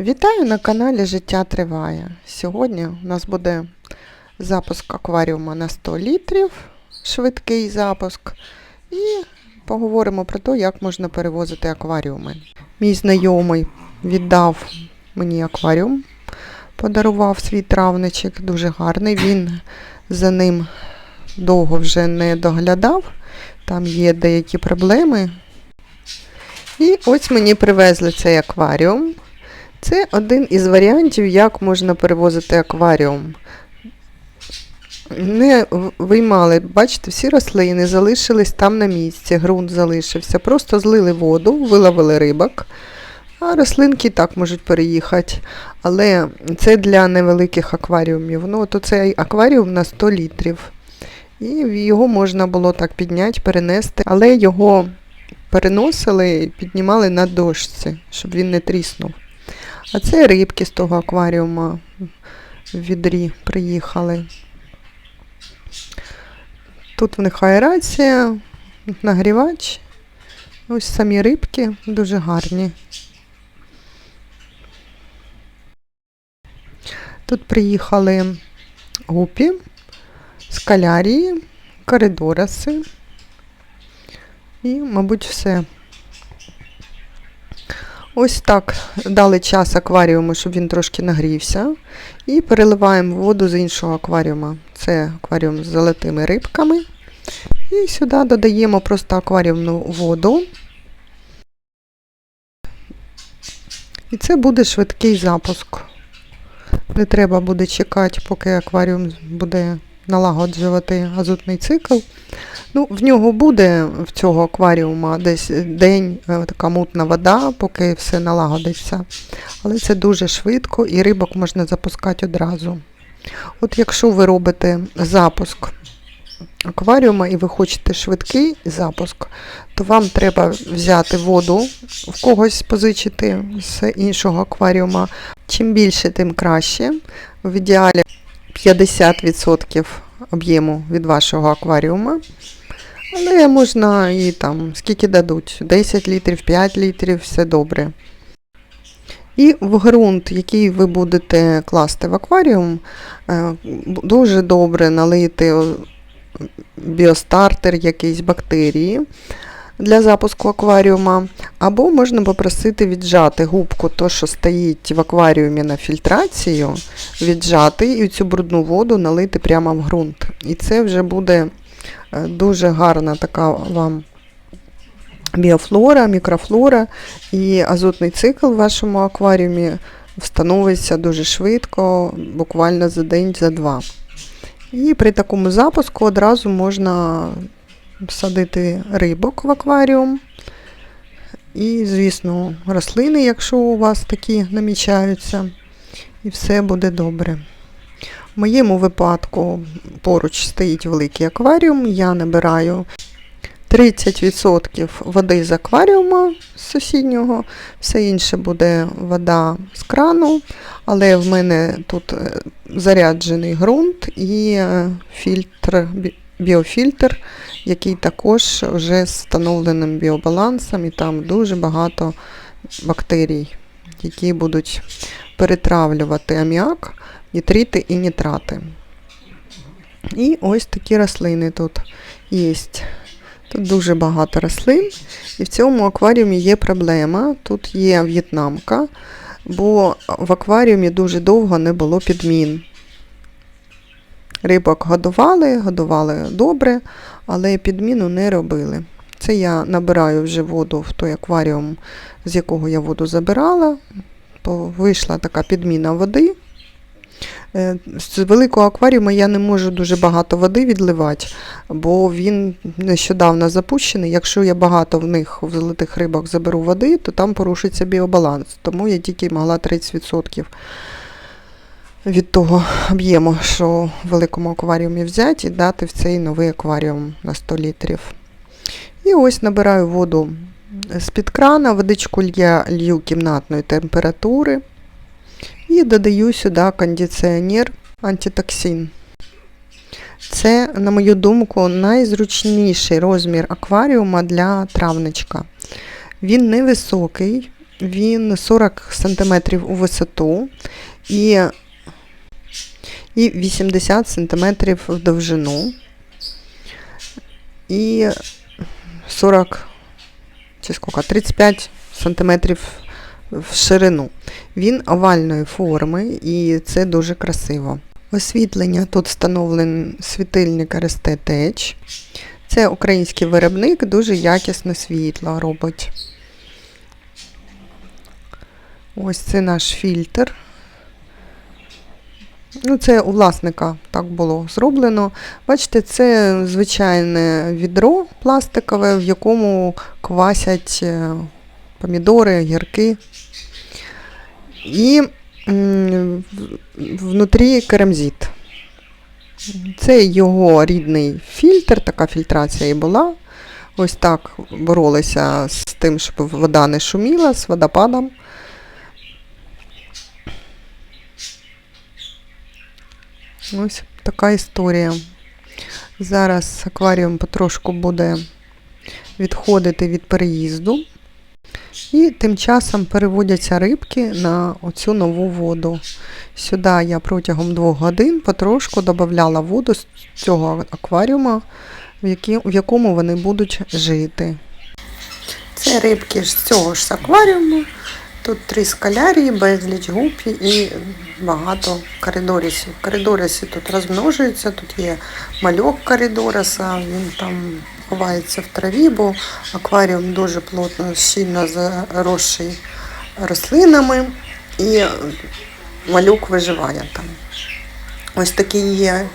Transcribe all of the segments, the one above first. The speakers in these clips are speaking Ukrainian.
Вітаю на каналі Життя Триває. Сьогодні у нас буде запуск акваріума на 100 літрів, швидкий запуск. І поговоримо про те, як можна перевозити акваріуми. Мій знайомий віддав мені акваріум, подарував свій травничок, дуже гарний. Він за ним довго вже не доглядав, там є деякі проблеми. І ось мені привезли цей акваріум. Це один із варіантів, як можна перевозити акваріум. Не виймали, бачите, всі рослини залишились там на місці, ґрунт залишився. Просто злили воду, виловили рибок, а рослинки і так можуть переїхати. Але це для невеликих акваріумів. Ну, от цей акваріум на 100 літрів. І його можна було так підняти, перенести, але його переносили і піднімали на дошці, щоб він не тріснув. А це рибки з того акваріума в відрі приїхали. Тут в них аерація, нагрівач. Ось самі рибки дуже гарні. Тут приїхали гупі, скалярії, коридораси і, мабуть, все. Ось так дали час акваріуму, щоб він трошки нагрівся. І переливаємо воду з іншого акваріума. Це акваріум з золотими рибками. І сюди додаємо просто акваріумну воду. І це буде швидкий запуск. Не треба буде чекати, поки акваріум буде налагоджувати азотний цикл. Ну, в нього буде в цього акваріума десь день е, така мутна вода, поки все налагодиться. Але це дуже швидко і рибок можна запускати одразу. От якщо ви робите запуск акваріума і ви хочете швидкий запуск, то вам треба взяти воду, в когось позичити з іншого акваріума. Чим більше, тим краще. В ідеалі 50% об'єму від вашого акваріума. Але можна і там, скільки дадуть, 10 літрів, 5 літрів, все добре. І в ґрунт, який ви будете класти в акваріум, е, дуже добре налити біостартер якийсь бактерії для запуску акваріума. Або можна попросити віджати губку, то, що стоїть в акваріумі на фільтрацію, віджати і цю брудну воду налити прямо в ґрунт. І це вже буде е, дуже гарна така вам біофлора, мікрофлора і азотний цикл в вашому акваріумі встановиться дуже швидко, буквально за день, за два. І при такому запуску одразу можна садити рибок в акваріум. І, звісно, рослини, якщо у вас такі намічаються, і все буде добре. В моєму випадку поруч стоїть великий акваріум, я набираю 30% води з акваріума з сусіднього, все інше буде вода з крану, але в мене тут е, заряджений ґрунт і е, фільтр, біофільтр, який також вже з встановленим біобалансом, і там дуже багато бактерій, які будуть перетравлювати аміак, нітрити і нітрати. І ось такі рослини тут є. Тут дуже багато рослин, і в цьому акваріумі є проблема. Тут є в'єтнамка, бо в акваріумі дуже довго не було підмін. Рибок годували, годували добре, але підміну не робили. Це я набираю вже воду в той акваріум, з якого я воду забирала. Вийшла така підміна води. Е, З великого акваріуму я не можу дуже багато води відливати, бо він нещодавно запущений. Якщо я багато в них в золотих рибах заберу води, то там порушиться біобаланс. Тому я тільки могла 30% від того об'єму, що в великому акваріумі взяти і дати в цей новий акваріум на 100 літрів. І ось набираю воду з-під крана, водичку я лью кімнатної температури. І додаю сюди кондиціонер антитоксин. Це, на мою думку, найзручніший розмір акваріума для травничка. Він невисокий, він 40 см у висоту і, і 80 см в довжину. І 40 чи скільки, 35 см в ширину. Він овальної форми і це дуже красиво. Освітлення тут встановлений світильник РСТ Tech. Це український виробник, дуже якісне світло робить. Ось це наш фільтр. Ну, це у власника так було зроблено. Бачите, це звичайне відро пластикове, в якому квасять е, помідори, гірки. І внутрі керамзит. Це його рідний фільтр, така фільтрація і була. Ось так боролися з тим, щоб вода не шуміла, з водопадом. Ось така історія. Зараз акваріум потрошку буде відходити від переїзду. І тим часом переводяться рибки на оцю нову воду. Сюди я протягом двох годин потрошку додавала воду з цього акваріума, в якому вони будуть жити. Це рибки з цього ж акваріуму. Тут три скалярії, безліч гупі і багато коридорісів. Коридоріси тут розмножуються, тут є мальок коридориса, він там ховається в траві, бо акваріум дуже плотно, щільно заросший рослинами, і малюк виживає там. Ось такий є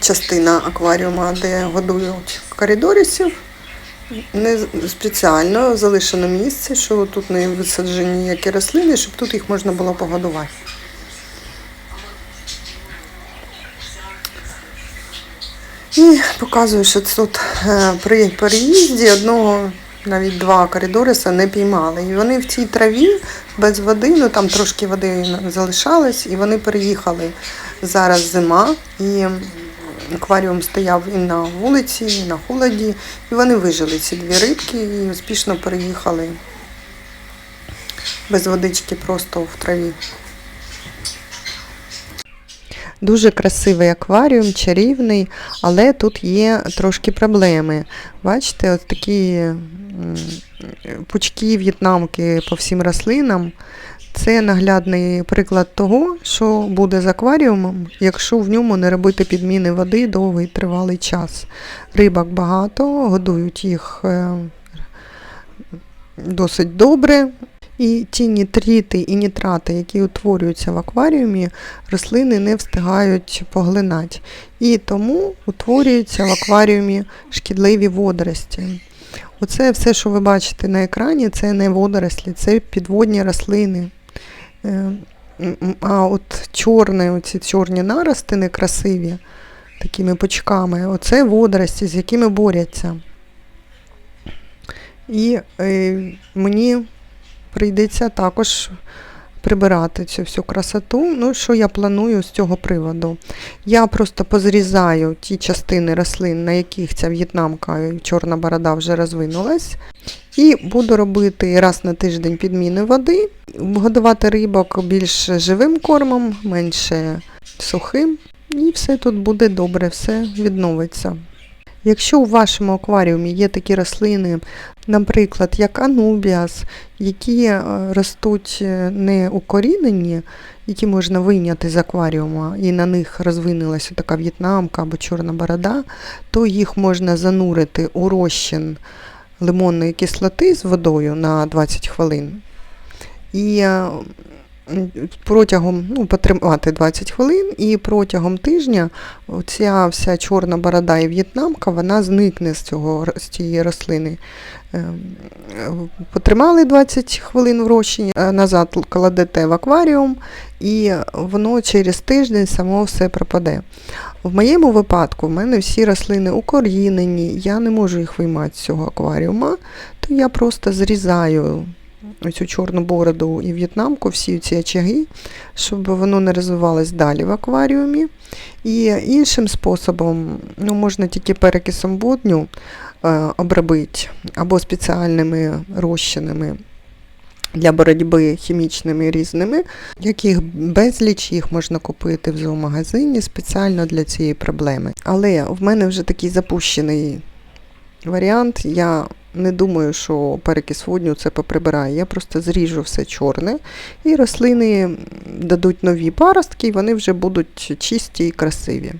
частина акваріума, де годують коридорісів. Не спеціально залишено місце, що тут не висаджені ніякі рослини, щоб тут їх можна було погодувати. І показую, що тут е, при переїзді одного, навіть два коридориса не піймали. І вони в цій траві без води, ну там трошки води залишалось, і вони переїхали. Зараз зима, і акваріум стояв і на вулиці, і на холоді. І вони вижили ці дві рибки і успішно переїхали без водички просто в траві. Дуже красивий акваріум, чарівний, але тут є трошки проблеми. Бачите, от такі пучки в'єтнамки по всім рослинам. Це наглядний приклад того, що буде з акваріумом, якщо в ньому не робити підміни води довгий тривалий час. Рибок багато, годують їх е, досить добре. І ті нітрити і нітрати, які утворюються в акваріумі, рослини не встигають поглинати. І тому утворюються в акваріумі шкідливі водорості. Оце все, що ви бачите на екрані, це не водорослі, це підводні рослини. Е, А от чорні, оці чорні нарости некрасиві, такими пучками, оце водорості, з якими борються. І е, мені прийдеться також прибирати цю всю красоту. Ну, що я планую з цього приводу? Я просто позрізаю ті частини рослин, на яких ця в'єтнамка і чорна борода вже розвинулась. І буду робити раз на тиждень підміни води, годувати рибок більш живим кормом, менше сухим. І все тут буде добре, все відновиться. Якщо у вашому акваріумі є такі рослини, наприклад, як анубіас, які е, ростуть е, не укорінені, які можна вийняти з акваріума, і на них розвинулася така в'єтнамка або чорна борода, то їх можна занурити у розчин лимонної кислоти з водою на 20 хвилин. І е, протягом ну, потримати 20 хвилин, і протягом тижня оця вся чорна борода і в'єтнамка, вона зникне з, цього, з цієї рослини. Ем, Потримали 20 хвилин в розчині, е, назад кладете в акваріум, і воно через тиждень само все пропаде. В моєму випадку в мене всі рослини укорінені, я не можу їх виймати з цього акваріума, то я просто зрізаю оцю чорну бороду і в'єтнамку, всі ці очаги, щоб воно не розвивалось далі в акваріумі. І іншим способом ну, можна тільки перекисом водню е, обробити або спеціальними розчинами. для боротьби хімічними різними, яких безліч їх можна купити в зоомагазині спеціально для цієї проблеми. Але в мене вже такий запущений варіант. Я не думаю, що перекис водню це поприбирає. Я просто зріжу все чорне, і рослини дадуть нові паростки, і вони вже будуть чисті і красиві.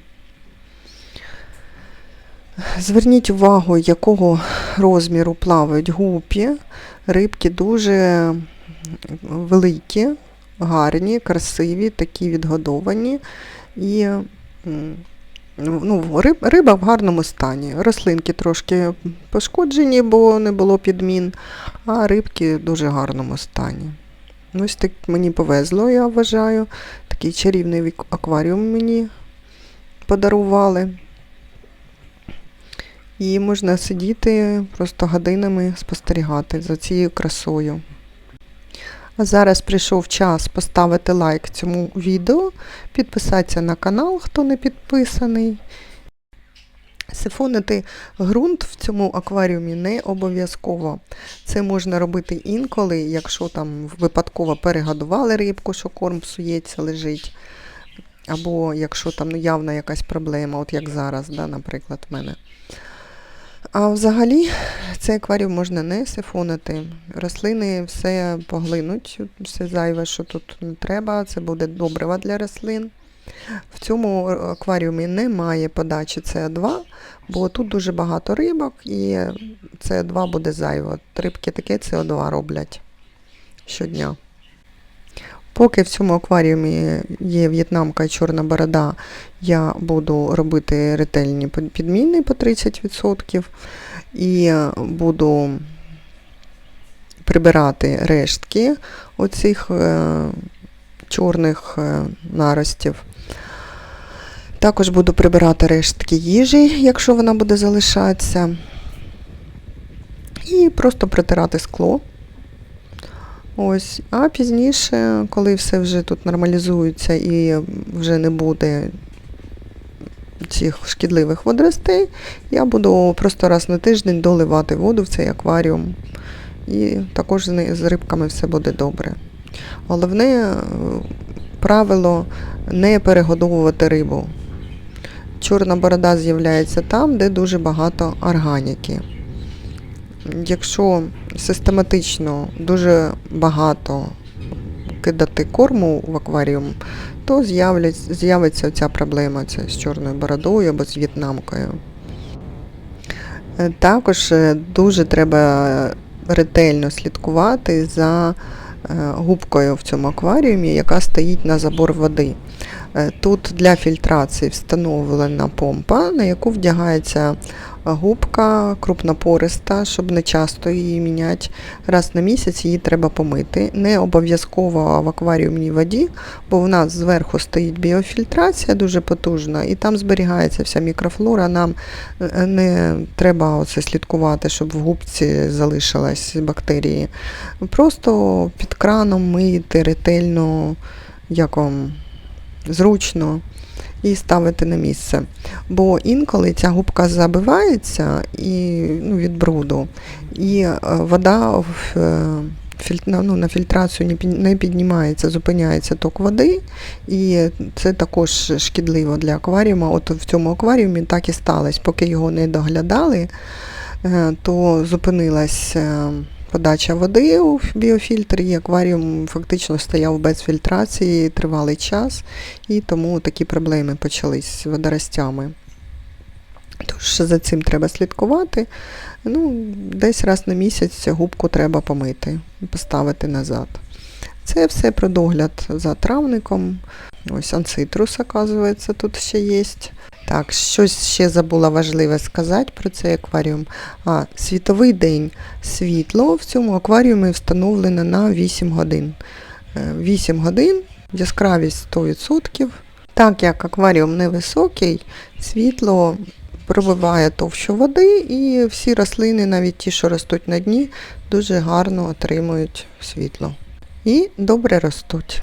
Зверніть увагу, якого розміру плавають гупі. Рибки дуже великі, гарні, красиві, такі відгодовані. І ну, риб, риба в гарному стані. Рослинки трошки пошкоджені, бо не було підмін, а рибки в дуже гарному стані. Ось так мені повезло, я вважаю. Такий чарівний акваріум мені подарували. І можна сидіти просто годинами спостерігати за цією красою. Зараз прийшов час поставити лайк цьому відео, підписатися на канал, хто не підписаний. Сифонити ґрунт в цьому акваріумі не обов'язково. Це можна робити інколи, якщо там випадково перегодували рибку, що корм псується, лежить. Або якщо там явна якась проблема, от як зараз, да, наприклад, в мене. А взагалі цей акваріум можна не сифонити. Рослини все поглинуть, все зайве, що тут не треба, це буде добрива для рослин. В цьому акваріумі немає подачі СО2, бо тут дуже багато рибок і СО2 буде зайво. Рибки таке СО2 роблять щодня. Поки в цьому акваріумі є в'єтнамка і чорна борода, я буду робити ретельні підміни по 30% і буду прибирати рештки оцих е, чорних е, наростів. Також буду прибирати рештки їжі, якщо вона буде залишатися. І просто притирати скло. Ось, а пізніше, коли все вже тут нормалізується і вже не буде цих шкідливих водоростей, я буду просто раз на тиждень доливати воду в цей акваріум. І також з рибками все буде добре. Головне е, правило не перегодовувати рибу. Чорна борода з'являється там, де дуже багато органіки. Якщо систематично дуже багато кидати корму в акваріум, то з'явиться ця проблема це з чорною бородою або з в'єтнамкою. Е, Також е, дуже треба ретельно слідкувати за е, губкою в цьому акваріумі, яка стоїть на забор води. Е, Тут для фільтрації встановлена помпа, на яку вдягається губка крупнопориста, щоб не часто її міняти. Раз на місяць її треба помити. Не обов'язково в акваріумній воді, бо в нас зверху стоїть біофільтрація дуже потужна, і там зберігається вся мікрофлора. Нам е, не треба оце слідкувати, щоб в губці залишилась бактерії. Просто під краном мити ретельно, як вам зручно. І ставити на місце. Бо інколи ця губка забивається і, ну, від бруду, і е, вода в, е, ну, на фільтрацію не піднімається, зупиняється ток води, і це також шкідливо для акваріума. От в цьому акваріумі так і сталося. Поки його не доглядали, е, то зупинилась подача води у біофільтр, і акваріум фактично стояв без фільтрації тривалий час, і тому такі проблеми почались з водоростями. Тож за цим треба слідкувати. Ну, десь раз на місяць губку треба помити і поставити назад. Це все про догляд за травником. Ось анцитрус, оказується, тут ще є. Так, щось ще забула важливе сказати про цей акваріум. А, світовий день. Світло в цьому акваріумі встановлено на 8 годин. Е, 8 годин, яскравість 100%. Так як акваріум невисокий, світло пробиває товщу води, і всі рослини, навіть ті, що ростуть на дні, дуже гарно отримують світло. І добре ростуть.